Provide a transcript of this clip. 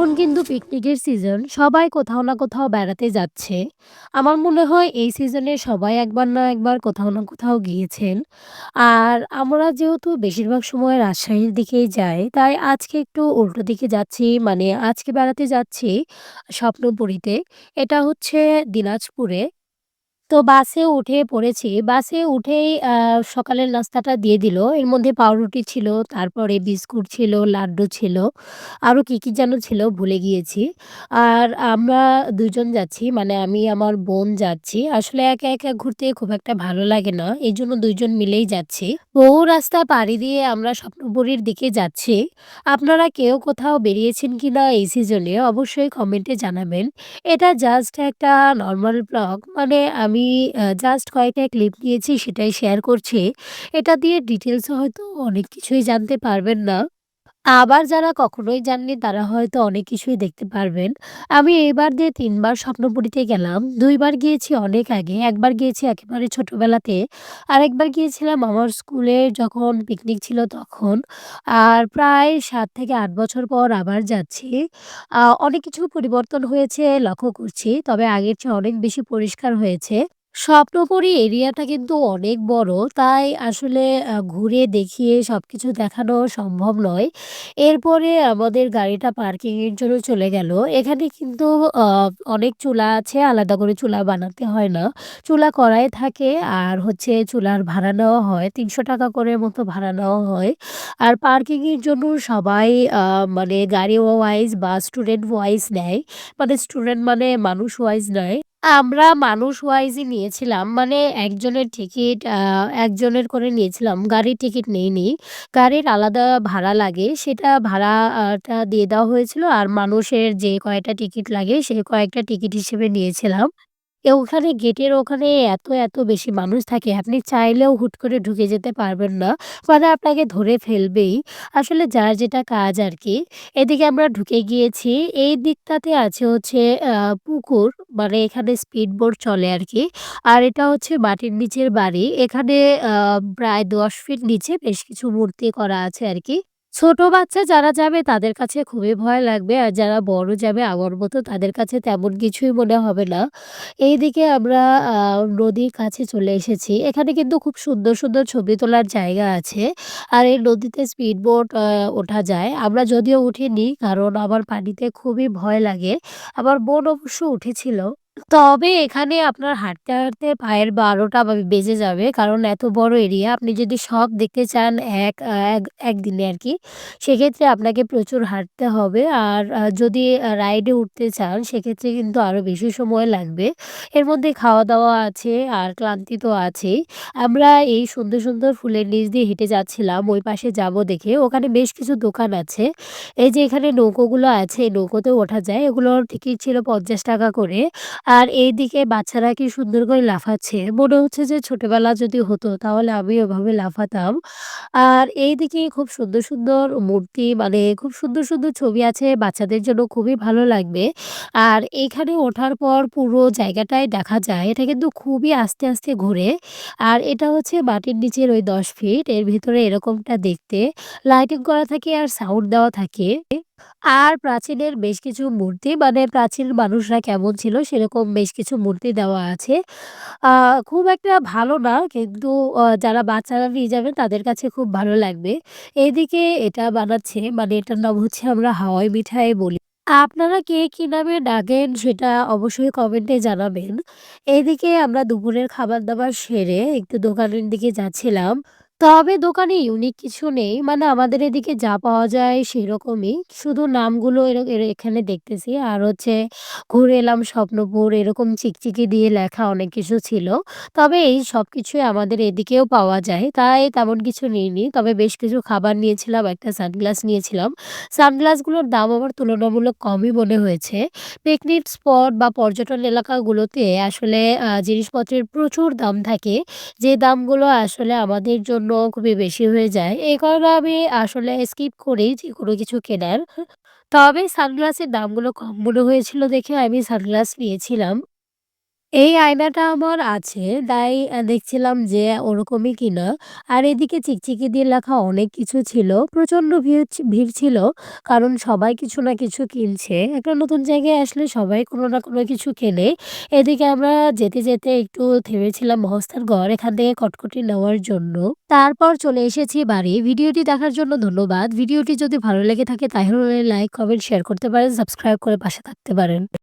এখন কিন্তু পিকনিকের সিজন। সবাই কোথাও না কোথাও বেড়াতে যাচ্ছে। আমার মনে হয় এই সিজনে সবাই একবার না একবার কোথাও না কোথাও গিয়েছেন। আর আমরা যেহেতু বেশিরভাগ সময় রাজশাহীর দিকেই যাই, তাই আজকে একটু উল্টো দিকে যাচ্ছি। মানে আজকে বেড়াতে যাচ্ছি স্বপ্নপুরীতে। এটা হচ্ছে দিনাজপুরে। তো বাসে উঠে পড়েছি। বাসে উঠেই সকালের নাস্তাটা দিয়ে দিল। এর মধ্যে পাউরুটি ছিল, তারপরে বিস্কুট ছিল, লাড্ডু ছিল। আরও কী, কী যেন ছিল ভুলে গিয়েছি। আর আমরা ২ জন যাচ্ছি। মানে আমি আমার বোন যাচ্ছি। আসলে একা, একা ঘুরতে খুব একটা ভালো লাগে না। এজন্য ২ জন মিলেই যাচ্ছি। বহু রাস্তা পাড়ি দিয়ে আমরা স্বপ্নপুরীর দিকে যাচ্ছি। আপনারা কেউ কোথাও বেরিয়েছেন কিনা এই সিজনে অবশ্যই কমেন্টে জানাবেন। এটা জাস্ট একটা নরমাল ব্লগ। মানে আমি আ জাস্ট কয়েকটা ক্লিপ নিয়েছি সেটাই শেয়ার করছি। এটা দিয়ে ডিটেইলস এ হয়তো অনেক কিছুই জানতে পারবেন না। আবার যারা কখনোই যাননি তারা হয়তো অনেক কিছুই দেখতে পারবেন। আমি এবার দিয়ে ৩ বার স্বপ্নপুরীতে গেলাম। দুইবার গিয়েছি অনেক আগে। একবার গিয়েছি একেবারে ছোটবেলাতে। আরেকবার গিয়েছিলাম আমার স্কুলে যখন পিকনিক ছিল তখন। আর প্রায় সাত থেকে আট বছর পর আবার যাচ্ছি। অনেক কিছু পরিবর্তন হয়েছে, লক্ষ্য করছি। তবে আগের চেয়ে অনেক বেশি পরিষ্কার হয়েছে। স্বপ্নপুরী এরিয়াটা কিন্তু অনেক বড়। তাই আসলে ঘুরে দেখিয়ে সবকিছু দেখানো সম্ভব নয়। এরপরে আমাদের গাড়িটা পার্কিং এর জন্য চলে গেল। এখানে কিন্তু অনেক চুলা আছে, আলাদা করে চুলা বানাতে হয় না। চুলা করাই থাকে আর হচ্ছে চুলার ভাড়া নেওয়া হয়। ৳৩০০ করে মতো ভাড়া নেওয়া হয়। আর পার্কিং এর জন্য সবাই মানে গাড়ি ওয়াইজ বা স্টুডেন্ট ওয়াইজ নেয়। মানে স্টুডেন্ট মানে মানুষ ওয়াইজ নেয়। আমরা মানুষ ওয়াইজই নিয়েছিলাম। মানে একজনের টিকিট একজনের করে নিয়েছিলাম। গাড়ির টিকিট নেইনি। গাড়ির আলাদা ভাড়া লাগে। সেটা ভাড়া টা দিয়ে দেওয়া হয়েছিল। আর মানুষের যে কয়টা টিকিট লাগে, সে কয়েকটা টিকিট হিসেবে নিয়েছিলাম। ওখানে গেটের ওখানে এত, এত বেশি মানুষ থাকে আপনি চাইলেও হুট করে ঢুকে যেতে পারবেন না। মানে আপনাকে ধরে ফেলবেই। আসলে যার যেটা কাজ আর কি এদিকে আমরা ঢুকে গিয়েছি। এই দিকটাতে আছে হচ্ছে পুকুর। মানে এখানে স্পিড বোট চলে আরকি। আর এটা হচ্ছে মাটির নিচের বাড়ি। এখানে প্রায় ১০ ফিট নিচে বেশ কিছু মূর্তি করা আছে আরকি। ছোট বাচ্চা যারা যাবে তাদের কাছে খুবই ভয় লাগবে। আর যারা বড় যাবে আমার মতো তাদের কাছে তেমন কিছুই মনে হবে না। এইদিকে আমরা নদীর কাছে চলে এসেছি। এখানে কিন্তু খুব সুন্দর, সুন্দর ছবি তোলার জায়গা আছে। আর এই নদীতে স্পিড বোট ওঠা যায়। আমরা যদিও উঠিনি কারণ আমার পানিতে খুবই ভয় লাগে। আমার বোন অবশ্য উঠেছিল। তবে এখানে আপনার হাঁটতে, হাঁটতে পায়ের ১২ টা বা বেজে যাবে। কারণ এত বড় এরিয়া আপনি যদি সব দেখতে চান এক আ এক একদিনে। সেক্ষেত্রে আপনাকে প্রচুর হাঁটতে হবে। আর যদি রাইডে উঠতে চান সেক্ষেত্রে কিন্তু আরও বেশি সময় লাগবে। এর মধ্যে খাওয়া-দাওয়া আছে আর ক্লান্তি তো আছেই। আমরা এই সুন্দর, সুন্দর ফুলের নিচ দিয়ে হেঁটে যাচ্ছিলাম ওই পাশে যাব দেখে। ওখানে বেশ কিছু দোকান আছে। এই যে এখানে নৌকোগুলো আছে এই নৌকোতেও ওঠা যায়। এগুলোর টিকিট ছিল ৳৫০ করে। আর এইদিকে বাচ্চারা কি সুন্দর করে লাফাচ্ছে। মনে হচ্ছে যে ছোটবেলা যদি হতো তাহলে আমি এভাবে লাফাতাম। আর এইদিকে খুব সুন্দর, সুন্দর মূর্তি মানে খুব সুন্দর, সুন্দর ছবি আছে বাচ্চাদের জন্য খুবই ভালো লাগবে। আর এখানে ওঠার পর পুরো জায়গাটাই দেখা যায়। এটা কিন্তু খুবই আস্তে, আস্তে ঘোরে। আর এটা হচ্ছে মাটির নিচের ওই ১০ ফিট এর ভিতরে এরকমটা দেখতে। লাইটিং করা থাকে আর সাউন্ড দেওয়া থাকে। আর প্রাচীনের বেশ কিছু মূর্তি মানে প্রাচীন মানুষরা কেমন ছিল সেরকম বেশ কিছু মূর্তি দেওয়া আছে। খুব একটা ভালো না, কিন্তু যারা বাচ্চারা নিয়ে যাবেন তাদের কাছে খুব ভালো লাগবে। এদিকে এটা বানাচ্ছে মানে এটার নাম হচ্ছে আমরা হাওয়াই মিঠাই বলি। আপনারা কে কি নামে ডাকেন সেটা অবশ্যই কমেন্টে জানাবেন। এদিকে আমরা দুপুরের খাবার-দাবার সেরে একটু দোকানের দিকে যাচ্ছিলাম। তবে দোকানে ইউনিক কিছু নেই। মানে আমাদের এদিকে যা পাওয়া যায় সেরকমই। শুধু নামগুলো এর এখানে দেখতেছি। আর হচ্ছে ঘুরে এলাম স্বপ্নপুর এরকম চিকচিকি দিয়ে লেখা অনেক কিছু ছিল। তবে এই সব সবকিছুই আমাদের এদিকেও পাওয়া যায়। তাই তেমন কিছু নিইনি। তবে বেশ কিছু খাবার নিয়েছিলাম, একটা সানগ্লাস নিয়েছিলাম। সানগ্লাসগুলোর দাম আমার তুলনামূলক কমই মনে হয়েছে। পিকনিক স্পট বা পর্যটন এলাকাগুলোতে আসলে জিনিসপত্রের প্রচুর দাম থাকে। যে দামগুলো আসলে আমাদের জন্য খুবই বেশি হয়ে যায়। এই কারণে আমি আসলে স্কিপ করি যে কোনো কিছু কেনার। তবে সানগ্লাসের দামগুলো কম মনে হয়েছিল দেখে আমি সানগ্লাস নিয়েছিলাম। এই আয়নাটা আমার আছে। তাই দেখছিলাম যে ওরকমই কিনা। আর এদিকে চিকচিকি দিয়ে লেখা অনেক কিছু ছিল। প্রচণ্ড ভিড় ছি ভিড় ছিল। কারণ সবাই কিছু না কিছু কিনছে। একটা নতুন জায়গায় আসলে সবাই কোনো না কোনো কিছু কেনে। এদিকে আমরা যেতে, যেতে একটু থেমেছিলাম মহাস্থান গড় এখান থেকে কটকটি নেওয়ার জন্য। তারপর চলে এসেছি বাড়ি। ভিডিওটি দেখার জন্য ধন্যবাদ। ভিডিওটি যদি ভালো লেগে থাকে তাহলে লাইক, কমেন্ট, শেয়ার করতে পারেন, সাবস্ক্রাইব করে পাশে থাকতে পারেন।